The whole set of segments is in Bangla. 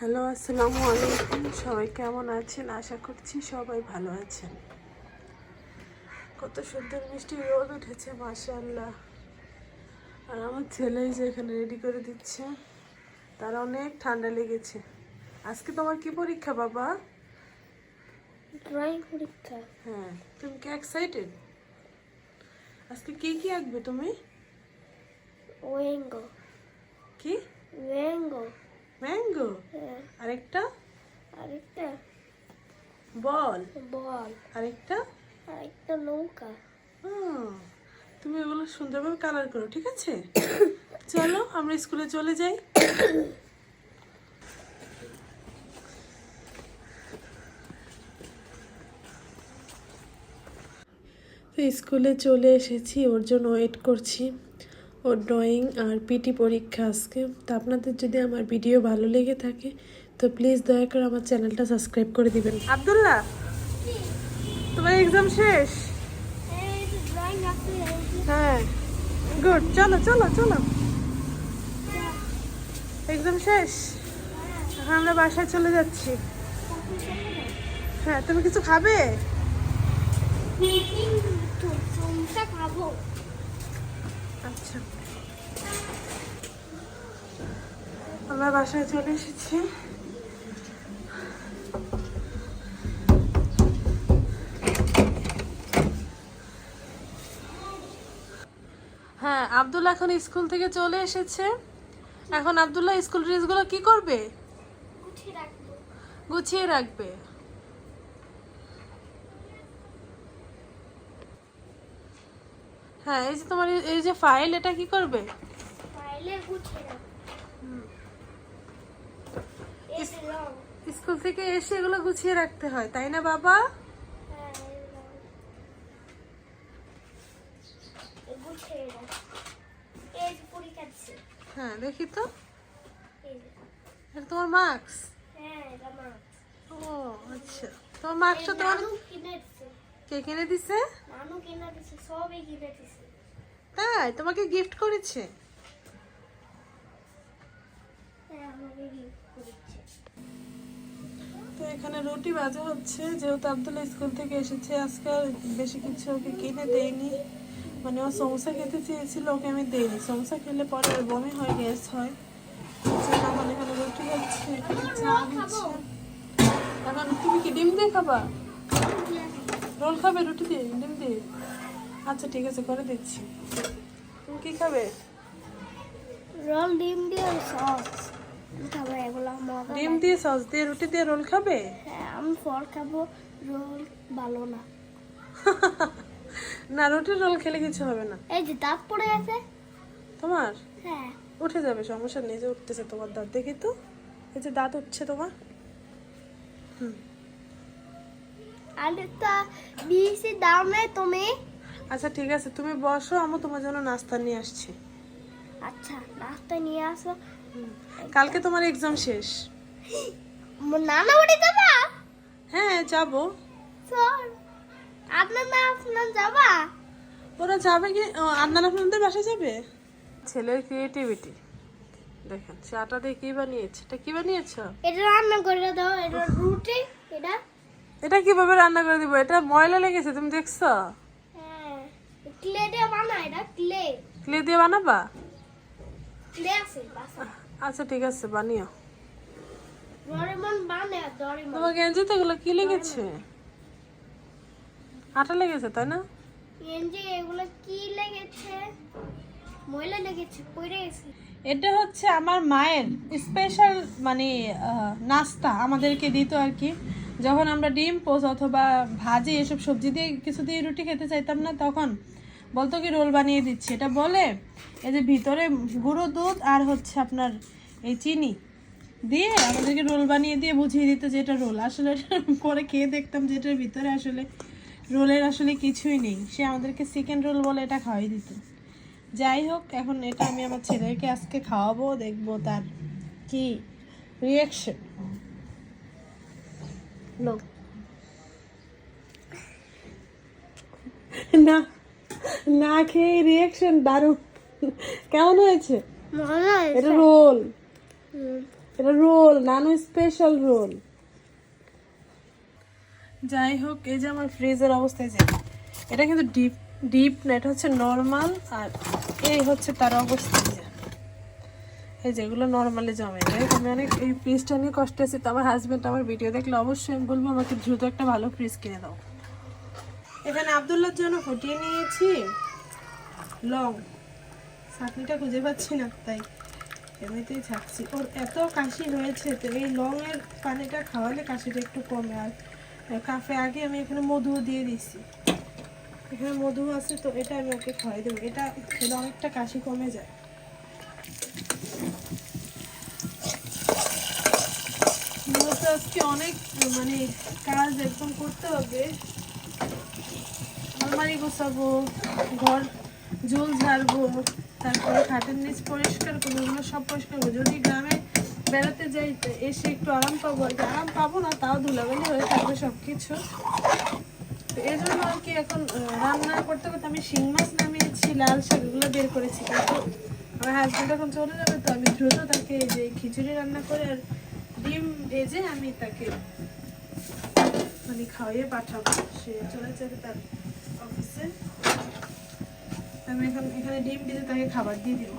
হ্যালো আসসালামু আলাইকুম। সবাই কেমন আছেন? আশা করছি সবাই ভালো আছেন। কত সুন্দর মিষ্টি রোদ উঠেছে মাশাআল্লাহ। আর আমার ছেলেই যে এখানে রেডি করে দিচ্ছে। তার অনেক ঠান্ডা লেগেছে। আজকে তোমার কি পরীক্ষা বাবা? ড্রয়িং পরীক্ষা। হ্যাঁ তুমি কি এক্সাইটেড আজকে কি কি আঁকবে তুমি? ওয়েঙ্গো কি? ওয়েঙ্গো ম্যাঙ্গো আরেকটা? আরেকটা। বল। বল। আরেকটা? আরেকটা নৌকা। তুমি এগুলো সুন্দরভাবে কালার করো ঠিক আছে? চলো আমরা স্কুলে চলে যাই। তো স্কুলে চলে এসেছি ওর জন্য ওয়েট করছি। ওর ড্রয়িং আর পিটি পরীক্ষা আজকে। তো আপনাদের যদি আমার ভিডিও ভালো লেগে থাকে তো প্লিজ দয়া করে আমার চ্যানেলটা সাবস্ক্রাইব করে দিবেন। আব্দুল্লাহ তোমার এক্সাম শেষ? এই ড্রয়িং আঁকতে হ্যাঁ। গুড চলো চলো চলো। এক্সাম শেষ? এখন আমরা বাসায় চলে যাচ্ছি। হ্যাঁ তুমি কিছু খাব। আচ্ছা। আমরা বাসায় চলে এসেছি। হ্যাঁ আব্দুল্লাহ এখন স্কুল থেকে চলে এসেছে। এখন আবদুল্লাহ স্কুল ড্রেসগুলো কি করবে? গুছিয়ে রাখবে। হ্যাঁ এই যে তোমার এই- যে ফাইল এটা কি করবে? ফাইলে গুছিয়ে রাখব। স্কুল থেকে এসে এগুলো গুছিয়ে রাখতে হয় তাই না বাবা? হ্যাঁ হ্যাঁ দেখি তো। তোমার মার্কস হ্যাঁ ও আচ্ছা। তোমার মার্কসটা তোমার কে কিনে দিছে? তাই? তোমাকে গিফট করেছে? হ্যাঁ আমাকে গিফট করেছে তো এখানে রুটি ভাজা হচ্ছে। যেহেতু আব্দুল্লাহ স্কুল থেকে এসেছে, আজকে বেশি কিছু ওকে কিনে দেয়নি। মানে ও সমোসা খেতে চেয়েছিল, ওকে আমি দেইনি। সমোসা খেলে পরে বমি হয়, গ্যাস হয়। আমার এখানে রুটি হচ্ছে দিচ্ছে এখন তুমি কি ডিম দিয়ে খাবা? রোল খাবে রুটি দিয়ে, ডিম দিয়ে? আচ্ছা ঠিক আছে, করে দিচ্ছি। তুমি কি খাবে? রোল ডিম দিয়ে সস। ডিম দিয়ে সস দিয়ে রুটি দিয়ে রোল খাবে? হ্যাঁ আমি ফল খাব রোল ভালো না। না রুটির রোল খেলে কিছু হবে না। এই যে দাঁত পড়ে গেছে। তোমার? হ্যাঁ। উঠে যাবে সমস্যা নেই যে উঠতেছে তোমার দাঁত দেখি তো। এই যে দাঁত উঠছে তোমার। আলুটা বেশি দামে তুমি? আচ্ছা ঠিক আছে তুমি বসো আমি তোমার জন্য নাস্তা নিয়ে আসছি। আচ্ছা নাস্তা নিয়ে আসো। হুম। কালকে তোমার এক্সাম শেষ। নানা বাড়ি যাবা? হ্যাঁ যাব। আপনার না আপনার যাবা? ওরা যাবে কি? আন্নান আপনাদের বাসায় যাবে? ছেলের ক্রিয়েটিভিটি দেখেন সে আটা দিয়ে কি বানিয়েছে? এটা কি বানিয়েছ? এটা রান্না করে দাও এটা রুটি এটা এটা কীভাবে রান্না করে দিব? এটা ময়লা লেগেছে তুমি দেখছ? হ্যাঁ ক্লে দিয়ে বানা এটা ক্লে ক্লে দিয়ে বানাবা? আচ্ছা ঠিক আছে বানিও। তোমার গেঞ্জিতে এগুলো কি লেগেছে? আটা লেগেছে তাই না? এনজি এগুলো কি লেগেছে? ময়লা লেগেছে পড়ে গেছে। এটা হচ্ছে আমার মায়ের স্পেশাল মানে নাস্তা আমাদেরকে দিত আর কি। যখন আমরা ডিম পোস অথবা ভাজি এসব সবজি দিয়ে কিছু দিয়ে রুটি খেতে চাইতাম না তখন বলতো কি রোল বানিয়ে দিচ্ছি। এটা বলে এই যে ভিতরে গুঁড়ো দুধ আর হচ্ছে আপনার এই চিনি দিয়ে আমাদেরকে রোল বানিয়ে দিয়ে বুঝিয়ে দিত যে এটা রোল। আসলে পরে খেয়ে দেখতাম যে এটার ভিতরে আসলে রোলের আসলে কিছুই নেই। সে আমাদেরকে চিকেন রোল বলে এটা খাওয়াই দিত। যাই হোক এখন এটা আমি আমার ছেলেকে আজকে খাওয়াবো দেখব তার কি রিয়াকশন না। না খেয়ে রিয়াকশন দারুণ। কেমন হয়েছে? এটা রোল। এটা রোল নানু স্পেশাল রোল। যাই হোক এই যে আমার ফ্রিজের অবস্থায় যে এটা কিন্তু ডিপ ডিপ না এটা হচ্ছে নর্মাল আর এই হচ্ছে তার অবস্থা যে। এই যেগুলো নর্মালি জমে। যায় আমি অনেক এই ফ্রিজটা নিয়ে কষ্ট আছি তো আমার হাজব্যান্ড আমার ভিডিও দেখলে অবশ্যই আমি বলব আমাকে দ্রুত একটা ভালো ফ্রিজ কিনে দাও। এখানে আবদুল্লার জন্য ফুটিয়ে নিয়েছি। লং। চাটনিটা খুঁজে পাচ্ছি না, তাই এমনিতেই থাকছি ওর এত কাশি হয়েছে, তো এই লং এর পানিটা খাওয়ালে কাশিটা একটু কমে। আর কাফে আগে আমি এখানে মধুও দিয়ে দিছি এখানে মধু আছে, তো এটা আমি ওকে খাওয়াই দেবো। এটা খেলে অনেকটা কাশি কমে যায়। আজকে অনেক মানে কাজ একদম করতে হবে। আলমারি গোছাবো, ঘর জল ঝাড়বো, তারপরে খাটের নিচ পরিষ্কার করব, এগুলো সব পরিষ্কার করব। যদি গ্রামে বেড়াতে যাই এসে একটু আরাম পাবো। আর আরাম পাবো না, তাও ধুলাবালি হয়ে থাকবে সব কিছু তো এই জন্য আর কি এখন রান্না করতে করতে আমি শিং মাছ নামিয়েছি, লাল শাক এগুলো বের করেছি। কিন্তু আমার হাজব্যান্ড এখন চলে যাবে, তো আমি দ্রুত তাকে যে খিচুড়ি রান্না করে আর ডিম ভেজে আমি তাকে মানে খাওয়াইয়ে পাঠাবো। সে চলে যাবে তার অফিসে আমি এখন এখানে ডিম দিয়ে তাকে খাবার দিয়ে দিব।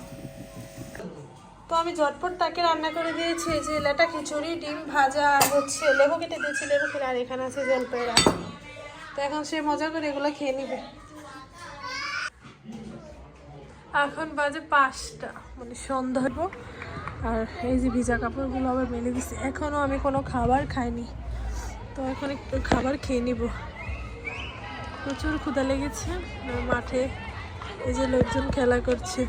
তো আমি ঝটপট তাকে রান্না করে দিয়েছি যে লেটা খিচুড়ি, ডিম ভাজা হচ্ছে লেবু কেটে দিয়েছি, লেবু কেটে আর এখানে আছে জলপাই রাখা তো এখন সে মজা করে এগুলো খেয়ে নিবে। এখন বাজে পাঁচটা মানে সন্ধ্যা আর এই যে ভিজা কাপড়গুলো আবার মেলে দিছি। এখনও আমি কোনো খাবার খাইনি। তো এখন একটু খাবার খেয়ে নিব। প্রচুর ক্ষুধা লেগেছে। মাঠে এই যে লোকজন খেলা করছে।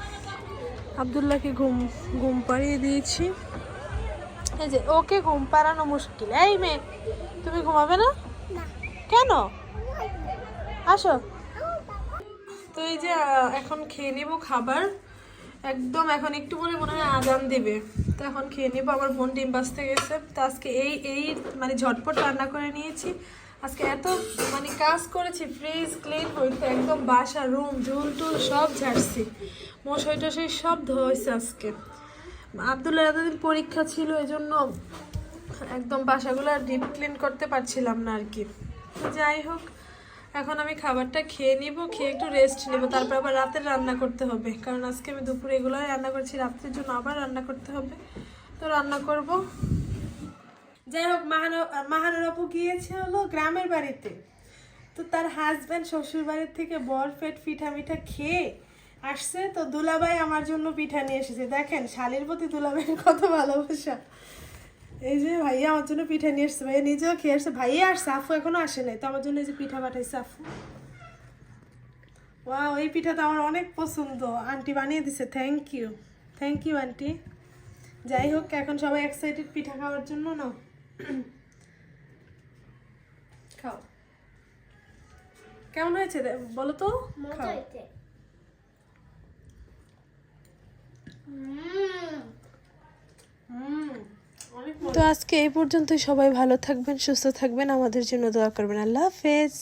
আবদুল্লাহকে ঘুম ঘুম পাড়িয়ে দিয়েছি। এই যে ওকে ঘুম পাড়ানো মুশকিল। এই মেয়ে তুমি ঘুমাবে না? কেন? আসো। তো এই যে এখন খেয়ে নিব খাবার। একদম এখন একটু পরে মনে হয় আজান দেবে। তো এখন খেয়ে নেব। আমার বোন ডিম বাজতে গেছে। তো আজকে এই এই মানে ঝটপট রান্না করে নিয়েছি। আজকে এত মানে কাজ করেছি ফ্রিজ ক্লিন হইতে, একদম বাসা রুম ঝুল টুল সব ঝাড়ছি। মশাই টশাই সব ধোয়াইছে আজকে। আবদুল্লাহ এতদিন পরীক্ষা ছিল এই জন্য একদম বাসাগুলো ডিপ ক্লিন করতে পারছিলাম না আর কি। যাই হোক, এখন আমি খাবারটা খেয়ে নিব, খেয়ে একটু রেস্ট নিব, তারপর আবার রাতের রান্না করতে হবে। কারণ আজকে আমি দুপুরে এগুলোই রান্না করছি, রাত্রের জন্য আবার রান্না করতে হবে। তো রান্না করব। যাই হোক, মাহান, মাহানুর আপু গিয়েছে হলো গ্রামের বাড়িতে। তো তার হাজব্যান্ড শ্বশুর বাড়ির থেকে বর ফেট পিঠা মিঠা খেয়ে আসছে। তো দুলাভাই আমার জন্য পিঠা নিয়ে এসেছে। দেখেন, শালির প্রতি দুলাভাইয়ের কত ভালোবাসা। এই যে ভাইয়া আমার জন্য পিঠা নিয়ে এসছে। ভাইয়া নিজেও খেয়ে আসছে। ভাইয়া আর সাফু এখনও আসে নাই। তো আমার জন্য এই যে পিঠা পাঠাইছে সাফু। ওয়াও এই পিঠা তো আমার অনেক পছন্দ। আন্টি বানিয়ে দিছে। Thank you thank you aunty যাই হোক, এখন সবাই এক্সাইটেড পিঠা খাওয়ার জন্য, না? খাও। কেমন হয়েছে? বলো তো। খাও। হইতে হুম। হুম অনেক তো আজকে এই পর্যন্তই। সবাই ভালো থাকবেন সুস্থ থাকবেন। আমাদের জন্য দোয়া করবেন। আল্লাহ হাফেজ।